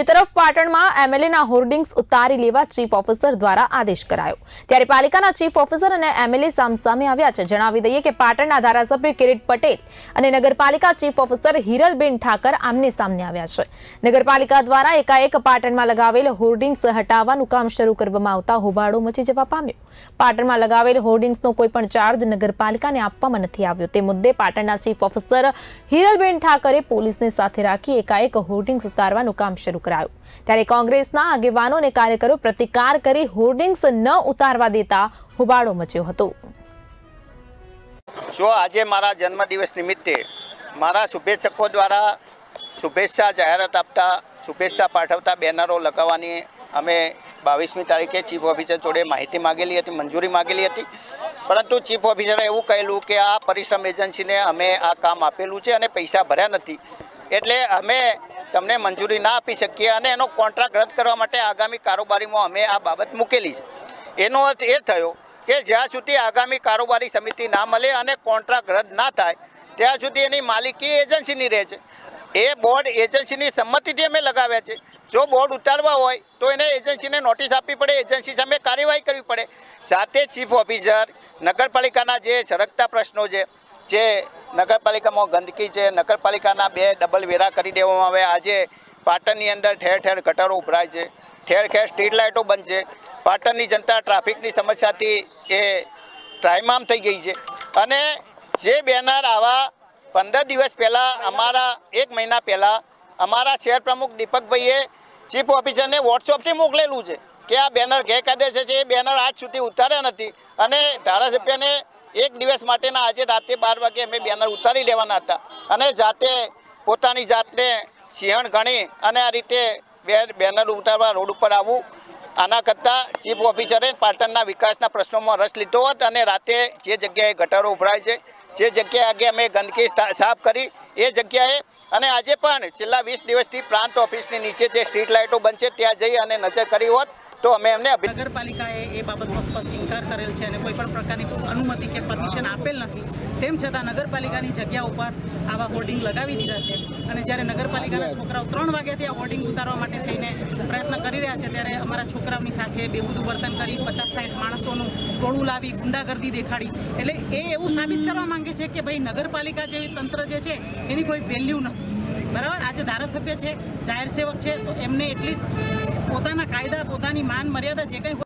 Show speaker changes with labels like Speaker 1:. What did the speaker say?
Speaker 1: તરફ પાટણમાં એમએલએના હોર્ડિંગ્સ ઉતારી લેવા ચીફ ઓફિસર દ્વારા આદેશ કરાયો. ત્યારે પાલિકાના ચીફ ઓફિસર અને એમએલએ સામસામે આવ્યા છે. જણાવી દઈએ કે પાટણના ધારાસભ્ય કિરીટ પટેલ અને નગરપાલિકા ચીફ ઓફિસર હિરલબેન ઠાકર આમને સામને આવ્યા છે. નગરપાલિકા દ્વારા એકાએક પાટણમાં લગાવેલ હોર્ડિંગ્સ હટાવવાનું કામ શરૂ કરવામાં આવતા હોબાળો મચી જવા પામ્યો. પાટણમાં લગાવેલ હોર્ડિંગ્સનો કોઈ પણ ચાર્જ નગરપાલિકાને આપવામાં નથી આવ્યો. તે મુદ્દે પાટણના ચીફ ઓફિસર હિરલબેન ઠાકરે પોલીસને સાથે રાખી એકાએક હોર્ડિંગ્સ ઉતારવાનું કામ શરૂ કરાયું. ત્યારે કોંગ્રેસના આગેવાનો અને કાર્યકરો પ્રતિકાર કરી હોર્ડિંગ્સ ન ઉતારવા દેતા હોબાળો મચ્યો હતો.
Speaker 2: જો આજે મારા જન્મદિવસ નિમિત્તે મારા શુભેચ્છકો દ્વારા શુભેચ્છા જાહેરાત આપતા, શુભેચ્છા પાઠવતા બેનરો લગાવવાની અમે બાવીસમી તારીખે ચીફ ઓફિસર જોડે માહિતી માગેલી હતી, મંજૂરી માગેલી હતી. પરંતુ ચીફ ઓફિસરે એવું કહેલું કે આ પરિશ્રમ એજન્સીને અમે આ કામ આપેલું છે અને પૈસા ભર્યા નથી. એટલે અમે તમને મંજૂરી ના આપી શકીએ અને એનો કોન્ટ્રાક્ટ રદ કરવા માટે આગામી કારોબારીમાં અમે આ બાબત મૂકેલી છે. એનો અર્થ એ થયો કે જ્યાં સુધી આગામી કારોબારી સમિતિ ના મળે અને કોન્ટ્રાક્ટ રદ ના થાય, ત્યાં સુધી એની માલિકી એજન્સીની રહે છે. એ બોર્ડ એજન્સીની સંમતિથી અમે લગાવ્યા છે. જો બોર્ડ ઉતારવા હોય તો એને એજન્સીને નોટિસ આપવી પડે, એજન્સી સામે કાર્યવાહી કરવી પડે. સાથે ચીફ ઓફિસર, નગરપાલિકાના જે સરકતા પ્રશ્નો છે જે નગરપાલિકામાં ગંદકી છે, નગરપાલિકાના બે ડબલ વેરા કરી દેવામાં આવે આજે પાટણની અંદર ઠેર ઠેર ગટરો ઉભરાય છે. ઠેર ઠેર સ્ટ્રીટ લાઇટો બંધ છે. પાટણની જનતા ટ્રાફિકની સમસ્યાથી એ ત્રાહિમામ થઈ ગઈ છે. અને જે બેનર આવા પંદર દિવસ પહેલાં, અમારા એક મહિના પહેલાં, અમારા શહેર પ્રમુખ દીપકભાઈએ ચીફ ઓફિસરને વોટ્સઅપથી મોકલેલું છે કે આ બેનર ગેરકાયદેસર છે. એ બેનર આજ સુધી ઉતાર્યા નથી. અને ધારાસભ્યને એક દિવસ માટેના આજે રાતે બાર વાગે અમે બેનર ઉતારી લેવાના હતા. અને જાતે પોતાની જાતને સિંહણ ગણી અને આ રીતે બે બેનર ઉતારવા રોડ ઉપર આવવું આના કરતાં ચીફ ઓફિસરે પાટણના વિકાસના પ્રશ્નોમાં રસ લીધો હોત અને રાતે જે જગ્યાએ ગટરો ઉભરાય છે, જે જગ્યાએ આગે અમે ગંદકી સાફ કરી, એ જગ્યાએ અને આજે પણ છેલ્લા વીસ દિવસથી પ્રાંત ઓફિસની નીચે જે સ્ટ્રીટ લાઇટો બનશે ત્યાં જઈ અને નજર કરી હોત. તો અમે એમને
Speaker 3: નગરપાલિકાએ એ બાબતનો સ્પષ્ટ ઇન્કાર કરેલ છે અને કોઈ પણ પ્રકારની અનુમતિ કે પરમિશન આપેલ નથી. તેમ છતાં નગરપાલિકાની જગ્યા ઉપર આવા હોર્ડિંગ લગાવી દીધા છે. અને જ્યારે નગરપાલિકાના છોકરાઓ ત્રણ વાગ્યાથી આ હોર્ડિંગ ઉતારવા માટે થઈને પ્રયત્ન કરી રહ્યા છે, ત્યારે અમારા છોકરાઓની સાથે બેહુદું વર્તન કરી પચાસ સાઠ માણસોનું ટોળું લાવી, ગુંડાગર્દી દેખાડી. એટલે એ એવું સાબિત કરવા માંગે છે કે ભાઈ, નગરપાલિકા જેવી તંત્ર જે છે, એની કોઈ વેલ્યુ નથી. બરાબર? આજે ધારાસભ્ય છે, જાહેર સેવક છે, તો એમને એટલીસ્ટ પોતાના કાયદા પોતાની માન મર્યાદા જે કંઈ